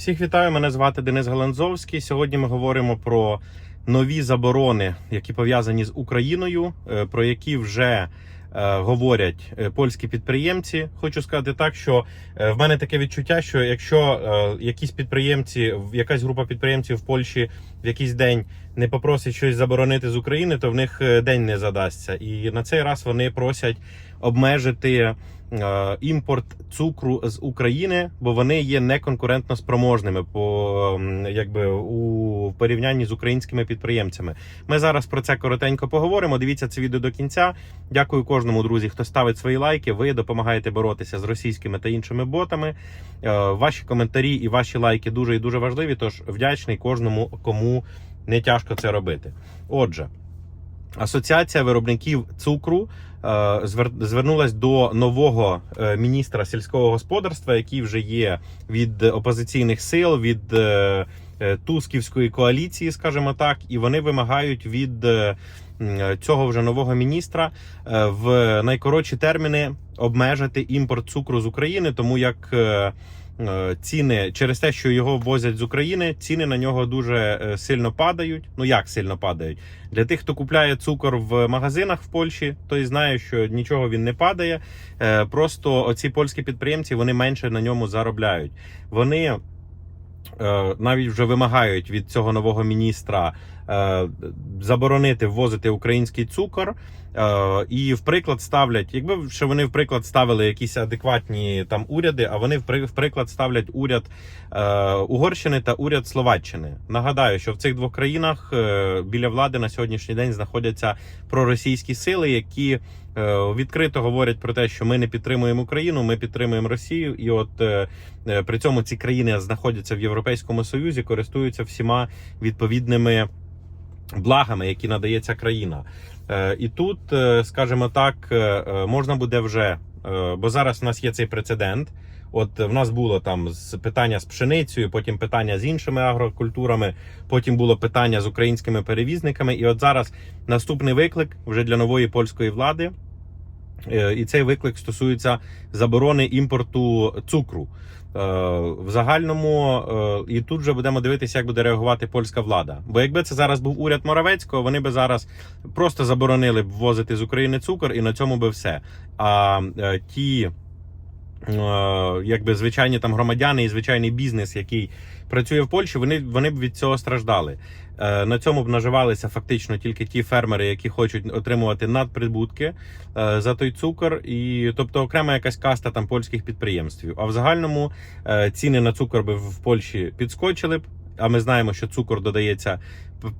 Всіх вітаю, мене звати Денис Галанзовський. Сьогодні ми говоримо про нові заборони, які пов'язані з Україною, е, про які вже е, говорять е, польські підприємці. Хочу сказати так, що в мене таке відчуття, що якщо якісь підприємці, якась група підприємців в Польщі в якийсь день не попросить щось заборонити з України, то в них день не задасться. І на цей раз вони просять обмежити е, імпорт цукру з України, бо вони є неконкурентно спроможними по якби у порівнянні з українськими підприємцями. Ми зараз про це коротенько поговоримо. Дивіться це відео до кінця. Дякую кожному друзі, хто ставить свої лайки. Ви допомагаєте боротися з російськими та іншими ботами. Е, Ваші коментарі і ваші лайки дуже і дуже важливі. Тож вдячний кожному, кому не тяжко це робити. Отже. Асоціація виробників цукру е, звернулась до нового е, міністра сільського господарства, який вже є від опозиційних сил, від е, Тусківської коаліції, скажімо так, і вони вимагають від цього вже нового міністра в найкоротші терміни обмежити імпорт цукру з України, тому як ціни через те, що його возять з України, ціни на нього дуже е, сильно падають. Ну як сильно падають? Для тих, хто купляє цукор в магазинах в Польщі, той знає, що нічого він не падає. Е, Просто оці польські підприємці вони менше на ньому заробляють. Вони е, навіть вже вимагають від цього нового міністра е, заборонити ввозити український цукор. Е, і в приклад ставлять, якби ще вони в приклад ставили якісь адекватні там уряди, а вони в приклад ставлять уряд е, Угорщини та уряд Словаччини. Нагадаю, що в цих двох країнах е, біля влади на сьогоднішній день знаходяться проросійські сили, які е, відкрито говорять про те, що ми не підтримуємо Україну, ми підтримуємо Росію, і от е, е, при цьому ці країни знаходяться в Європейському Союзі, користуються всіма відповідними благами, які надає ця країна. Е, І тут, е, скажімо так, е, можна буде вже, бо зараз у нас є цей прецедент. От в нас було там питання з пшеницею, потім питання з іншими агрокультурами, потім було питання з українськими перевізниками. І от зараз наступний виклик вже для нової польської влади. І цей виклик стосується заборони імпорту цукру. Е, В загальному, е, і тут вже будемо дивитися, як буде реагувати польська влада. Бо якби це зараз був уряд Моравецького, вони би зараз просто заборонили б ввозити з України цукор, і на цьому би все. А е, ті, якби звичайні там громадяни і звичайний бізнес, який працює в Польщі, вони, вони б від цього страждали. Е, На цьому б наживалися фактично тільки ті фермери, які хочуть отримувати надприбутки е, за той цукор, і тобто окрема якась каста там польських підприємств. А в загальному е, ціни на цукор би в Польщі підскочили б. А ми знаємо, що цукор додається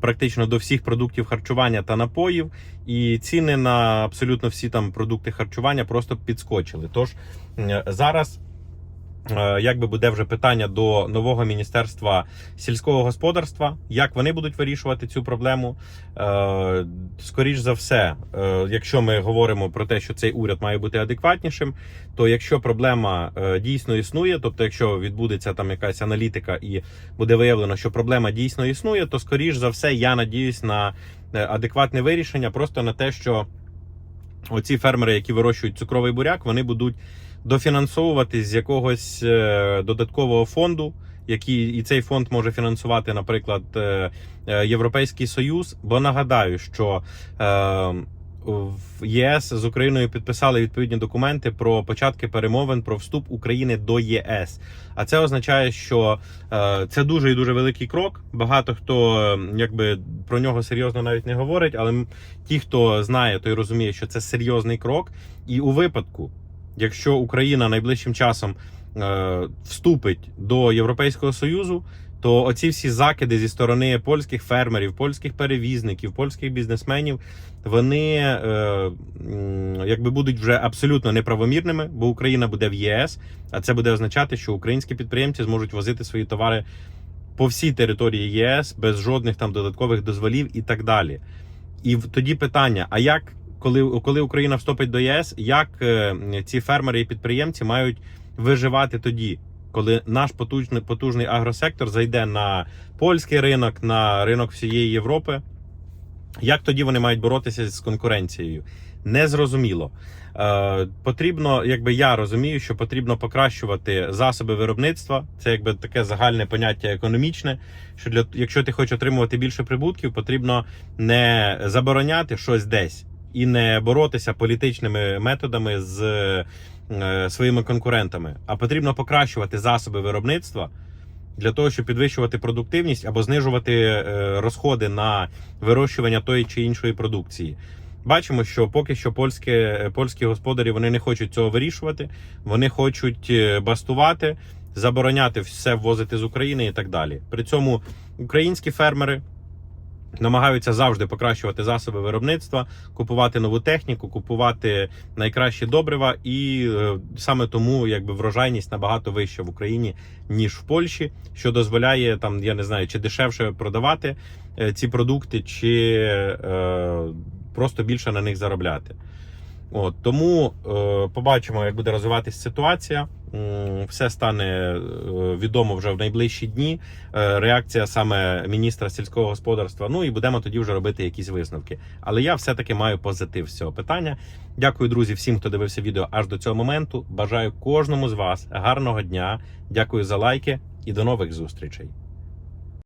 практично до всіх продуктів харчування та напоїв, і ціни на абсолютно всі там продукти харчування просто підскочили. Тож зараз. Е, Якби буде вже питання до нового міністерства сільського господарства, як вони будуть вирішувати цю проблему? Е, Скоріш за все, е, якщо ми говоримо про те, що цей уряд має бути адекватнішим, то якщо проблема дійсно існує, тобто, якщо відбудеться там якась аналітика і буде виявлено, що проблема дійсно існує, то скоріш за все я надіюсь на адекватне вирішення, просто на те, що оці фермери, які вирощують цукровий буряк, вони будуть дофінансовувати з якогось е, додаткового фонду. Який і цей фонд може фінансувати, наприклад, е, е, Європейський Союз. Бо нагадаю, що в ЄС з Україною підписали відповідні документи про початки перемовин про вступ України до ЄС. А це означає, що це дуже і дуже великий крок. Багато хто якби про нього серйозно навіть не говорить, але ті, хто знає, той розуміє, що це серйозний крок. І у випадку, якщо Україна найближчим часом е, вступить до Європейського Союзу, то оці всі закиди зі сторони польських фермерів, польських перевізників, польських бізнесменів, вони е, якби будуть вже абсолютно неправомірними, бо Україна буде в ЄС, а це буде означати, що українські підприємці зможуть возити свої товари по всій території ЄС без жодних там додаткових дозволів і так далі. І тоді питання: а як, коли, коли Україна вступить до ЄС, як е, ці фермери і підприємці мають виживати тоді, коли наш потужний, потужний агросектор зайде на польський ринок, на ринок всієї Європи? Як тоді вони мають боротися з конкуренцією? незрозуміло. Е, потрібно, якби я розумію, що потрібно покращувати засоби виробництва. Це якби таке загальне поняття економічне. Що для якщо ти хочеш отримувати більше прибутків, потрібно не забороняти щось десь і не боротися політичними методами з е, своїми конкурентами, а потрібно покращувати засоби виробництва для того, щоб підвищувати продуктивність або знижувати е, розходи на вирощування тої чи іншої продукції. Бачимо, що поки що польські, польські господарі вони не хочуть цього вирішувати, вони хочуть е, бастувати, забороняти все ввозити з України і так далі. При цьому українські фермери намагаються завжди покращувати засоби виробництва, купувати нову техніку, купувати найкращі добрива, і е, саме тому якби врожайність набагато вища в Україні ніж в Польщі, що дозволяє там, я не знаю, чи дешевше продавати е, ці продукти, чи е, просто більше на них заробляти. От тому е, побачимо, як буде розвиватися ситуація. Все стане е, відомо вже в найближчі дні. Е, реакція саме міністра сільського господарства. Ну і будемо тоді вже робити якісь висновки. Але я все-таки маю позитив з цього питання. Дякую, друзі, всім, хто дивився відео аж до цього моменту. Бажаю кожному з вас гарного дня. Дякую за лайки і до нових зустрічей.